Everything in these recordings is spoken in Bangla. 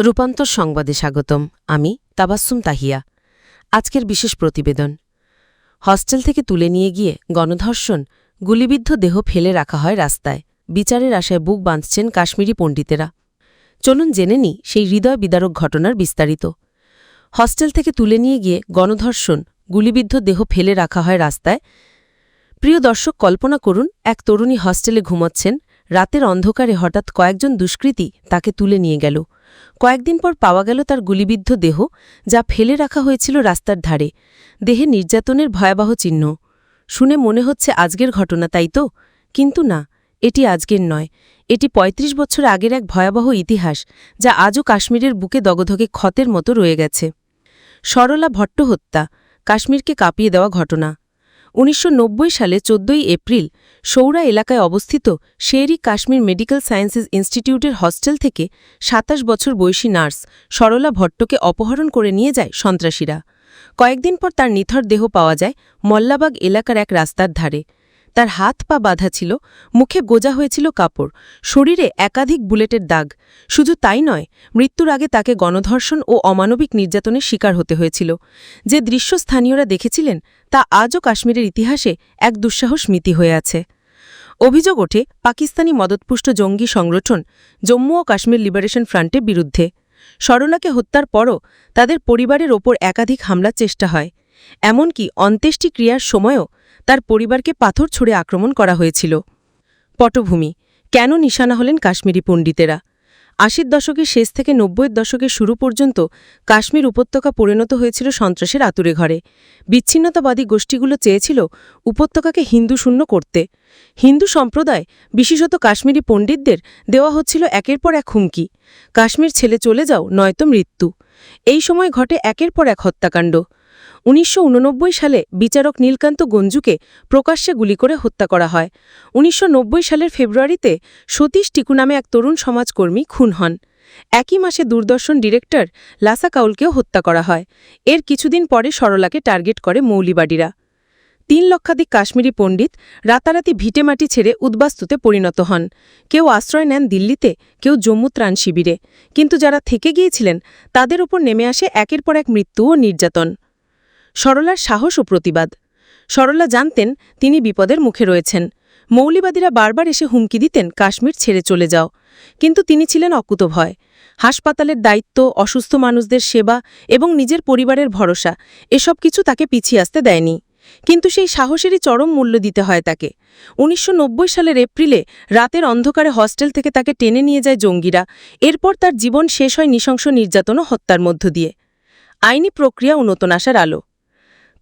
রূপান্তর সংবাদে স্বাগতম। আমি তাবাস্সুম তাহিয়া। আজকের বিশেষ প্রতিবেদন। হস্টেল থেকে তুলে নিয়ে গিয়ে গণধর্ষণ, গুলিবিদ্ধ দেহ ফেলে রাখা হয় রাস্তায়। বিচারের আশায় বুক বাঁধছেন কাশ্মীরি পণ্ডিতেরা। চলুন জেনে নি সেই হৃদয় বিদারক ঘটনার বিস্তারিত। হস্টেল থেকে তুলে নিয়ে গিয়ে গণধর্ষণ, গুলিবিদ্ধ দেহ ফেলে রাখা হয় রাস্তায়। প্রিয় দর্শক, কল্পনা করুন, এক তরুণী হস্টেলে ঘুমোচ্ছেন। রাতের অন্ধকারে হঠাৎ কয়েকজন দুষ্কৃতী তাকে তুলে নিয়ে গেল। কয়েকদিন পর পাওয়া গেল তার গুলিবিদ্ধ দেহ, যা ফেলে রাখা হয়েছিল রাস্তার ধারে। দেহে নির্যাতনের ভয়াবহ চিহ্ন। শুনে মনে হচ্ছে আজকের ঘটনা তাই তো? কিন্তু না, এটি আজকের নয়। এটি ৩৫ বছর আগের এক ভয়াবহ ইতিহাস, যা আজও কাশ্মীরের বুকে দগধগে ক্ষতের মতো রয়ে গেছে। সরলা ভট্ট হত্যা কাশ্মীরকে কাঁপিয়ে দেওয়া ঘটনা। উনিশশো নব্বই সালে চোদ্দই এপ্রিল সৌরা এলাকায় অবস্থিত শেরি কাশ্মীর মেডিকেল সায়েন্সেস ইনস্টিটিউটের হস্টেল থেকে সাতাশ বছর বয়সী নার্স সরলা ভট্টকে অপহরণ করে নিয়ে যায় সন্ত্রাসীরা। কয়েকদিন পর তার নিথর দেহ পাওয়া যায় মল্লাবাগ এলাকার এক রাস্তার ধারে। তার হাত পা বাঁধা ছিল, মুখে গোজা হয়েছিল কাপড়, শরীরে একাধিক বুলেটের দাগ। শুধু তাই নয়, মৃত্যুর আগে তাকে গণধর্ষণ ও অমানবিক নির্যাতনের শিকার হতে হয়েছিল। যে দৃশ্য স্থানীয়রা দেখেছিলেন, তা আজও কাশ্মীরের ইতিহাসে এক দুঃসাহস স্মৃতি হয়ে আছে। অভিযোগ ওঠে, পাকিস্তানি মদতপুষ্ট জঙ্গি সংগঠন জম্মু ও কাশ্মীর লিবারেশন ফ্রন্টের বিরুদ্ধে। স্মরণাকে হত্যার পরও তাদের পরিবারের ওপর একাধিক হামলার চেষ্টা হয়। এমনকি অন্ত্যেষ্টিক্রিয়ার সময়ও তার পরিবারকে পাথর ছুড়ে আক্রমণ করা হয়েছিল। পটভূমি। কেন নিশানা হলেন কাশ্মীরি পণ্ডিতেরা? আশির দশকের শেষ থেকে নব্বইয়ের দশকের শুরু পর্যন্ত কাশ্মীর উপত্যকা পরিণত হয়েছিল সন্ত্রাসের আতুরে ঘরে। বিচ্ছিন্নতাবাদী গোষ্ঠীগুলো চেয়েছিল উপত্যকাকে হিন্দু শূন্য করতে। হিন্দু সম্প্রদায়, বিশেষত কাশ্মীরি পণ্ডিতদের, দেওয়া হচ্ছিল একের পর এক হুমকি। কাশ্মীর ছেলে চলে যাও, নয়তো মৃত্যু। এই সময় ঘটে একের পর এক হত্যাকাণ্ড। উনিশশো উননব্বই সালে বিচারক নীলকান্ত গঞ্জুকে প্রকাশ্যে গুলি করে হত্যা করা হয়। উনিশশো নব্বই সালের ফেব্রুয়ারিতে সতীশ টিকু নামে এক তরুণ সমাজকর্মী খুন হন। একই মাসে দূরদর্শন ডিরেক্টর লাসা কাউলকেও হত্যা করা হয়। এর কিছুদিন পরে সরলাকে টার্গেট করে মৌলিবাড়িরা। তিন লক্ষাধিক কাশ্মীরি পণ্ডিত রাতারাতি ভিটেমাটি ছেড়ে উদ্বাস্তুতে পরিণত হন। কেউ আশ্রয় নেন দিল্লিতে, কেউ জম্মু ত্রাণ শিবিরে। কিন্তু যারা থেকে গিয়েছিলেন, তাদের ওপর নেমে আসে একের পর এক মৃত্যু ও নির্যাতন। সরলার সাহস ও প্রতিবাদ। সরলা জানতেন তিনি বিপদের মুখে রয়েছেন। মৌলিবাদীরা বারবার এসে হুমকি দিতেন, কাশ্মীর ছেড়ে চলে যাও। কিন্তু তিনি ছিলেন অকুতভয় হাসপাতালের দায়িত্ব, অসুস্থ মানুষদের সেবা এবং নিজের পরিবারের ভরসা, এসব কিছু তাকে পিছিয়ে আসতে দেয়নি। কিন্তু সেই সাহসেরই চরম মূল্য দিতে হয় তাকে। উনিশশো নব্বই সালের এপ্রিলে রাতের অন্ধকারে হস্টেল থেকে তাকে টেনে নিয়ে যায় জঙ্গিরা। এরপর তার জীবন শেষ হয় নৃশংস নির্যাতন ও হত্যার মধ্য দিয়ে। আইনি প্রক্রিয়া ও নতুন আসার আলো।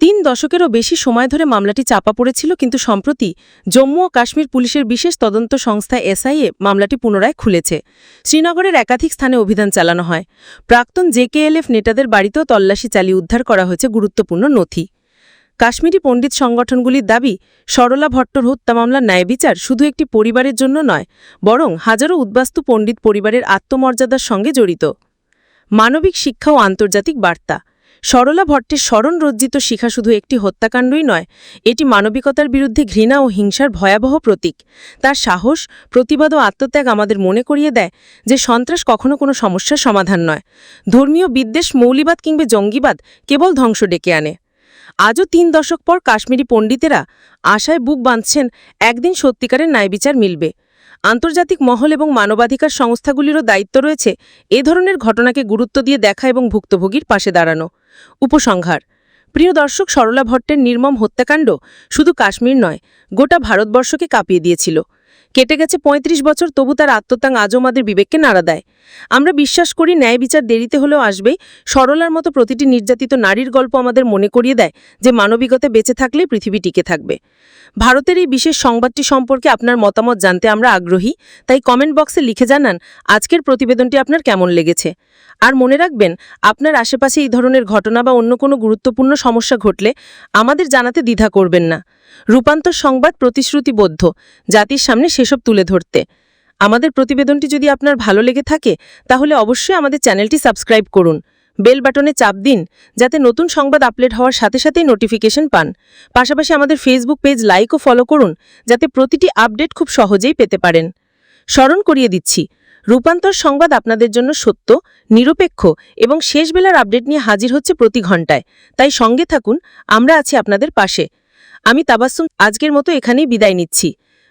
তিন দশকেরও বেশি সময় ধরে মামলাটি চাপা পড়েছিল, কিন্তু সম্প্রতি জম্মু ও কাশ্মীর পুলিশের বিশেষ তদন্ত সংস্থা এসআইএ মামলাটি পুনরায় খুলেছে। শ্রীনগরের একাধিক স্থানে অভিযান চালানো হয়। প্রাক্তন জেকেএলএফ নেতাদের বাড়িতেও তল্লাশি চালিয়ে উদ্ধার করা হয়েছে গুরুত্বপূর্ণ নথি। কাশ্মীরি পণ্ডিত সংগঠনগুলির দাবি, সরলা ভট্টর হত্যা মামলার ন্যায় বিচার শুধু একটি পরিবারের জন্য নয়, বরং হাজারো উদ্বাস্তু পণ্ডিত পরিবারের আত্মমর্যাদার সঙ্গে জড়িত। মানবিক শিক্ষা ও আন্তর্জাতিক বার্তা। সরলা ভট্টের স্মরণ রজ্জিত শিখা শুধু একটি হত্যাকাণ্ডই নয়, এটি মানবিকতার বিরুদ্ধে ঘৃণা ও হিংসার ভয়াবহ প্রতীক। তার সাহস, প্রতিবাদ ও আত্মত্যাগ আমাদের মনে করিয়ে দেয় যে সন্ত্রাস কখনো কোনো সমস্যার সমাধান নয়। ধর্মীয় বিদ্বেষ, মৌলিবাদ কিংবা জঙ্গিবাদ কেবল ধ্বংস ডেকে আনে। আজও তিন দশক পর কাশ্মীরি পণ্ডিতেরা আশায় বুক বাঁধছেন, একদিন সত্যিকারের ন্যায়বিচার মিলবে। আন্তর্জাতিক মহল এবং মানবাধিকার সংস্থাগুলিরও দায়িত্ব রয়েছে এ ধরনের ঘটনাকে গুরুত্ব দিয়ে দেখা এবং ভুক্তভোগীর পাশে দাঁড়ানো। উপসংহার। প্রিয় দর্শক সরলা ভট্টের নির্মম হত্যাকাণ্ড শুধু কাশ্মীর নয় গোটা ভারতবর্ষকে কাঁপিয়ে দিয়েছিল। কেটে গেছে ৩৫ বছর, তবু তার আত্মত্যাগ আজও আমাদের বিবেককে নাড়া দেয়। আমরা বিশ্বাস করি, ন্যায় বিচার দেরিতে হলেও আসবেই সরলার মতো প্রতিটি নির্যাতিত নারীর গল্প আমাদের মনে করিয়ে দেয় যে, মানবিকতা বেঁচে থাকলে পৃথিবী টিকে থাকবে। ভারতের এই বিশেষ সংবাদটি সম্পর্কে আপনার মতামত জানতে আমরা আগ্রহী, তাই কমেন্ট বক্সে লিখে জানান আজকের প্রতিবেদনটি আপনার কেমন লেগেছে। আর মনে রাখবেন, আপনার আশেপাশে এই ধরনের ঘটনা বা অন্য কোনো গুরুত্বপূর্ণ সমস্যা ঘটলে আমাদের জানাতে দ্বিধা করবেন না। রূপান্তর সংবাদ প্রতিশ্রুতিবদ্ধ। জাতির সামনে সেসব তুলে ধরতে। আমাদের প্রতিবেদনটি যদি আপনার ভালো লেগে থাকে, তাহলে অবশ্যই আমাদের চ্যানেলটি সাবস্ক্রাইব করুন। বেল বাটনে চাপ দিন, যাতে নতুন সংবাদ আপলোড হওয়ার সাথে সাথেই নোটিফিকেশন পান। পাশাপাশি আমাদের ফেসবুক পেজ লাইক ও ফলো করুন, যাতে প্রতিটি আপডেট খুব সহজেই পেতে পারেন। স্মরণ করিয়ে দিচ্ছি, রূপান্তর সংবাদ আপনাদের জন্য সত্য, নিরপেক্ষ এবং শেষ বেলার আপডেট নিয়ে হাজির হচ্ছে প্রতি ঘন্টায় তাই সঙ্গে থাকুন, আমরা আছি আপনাদের পাশে। আমি তাবাসুম, আজকের মতো এখানেই বিদায় নিচ্ছি।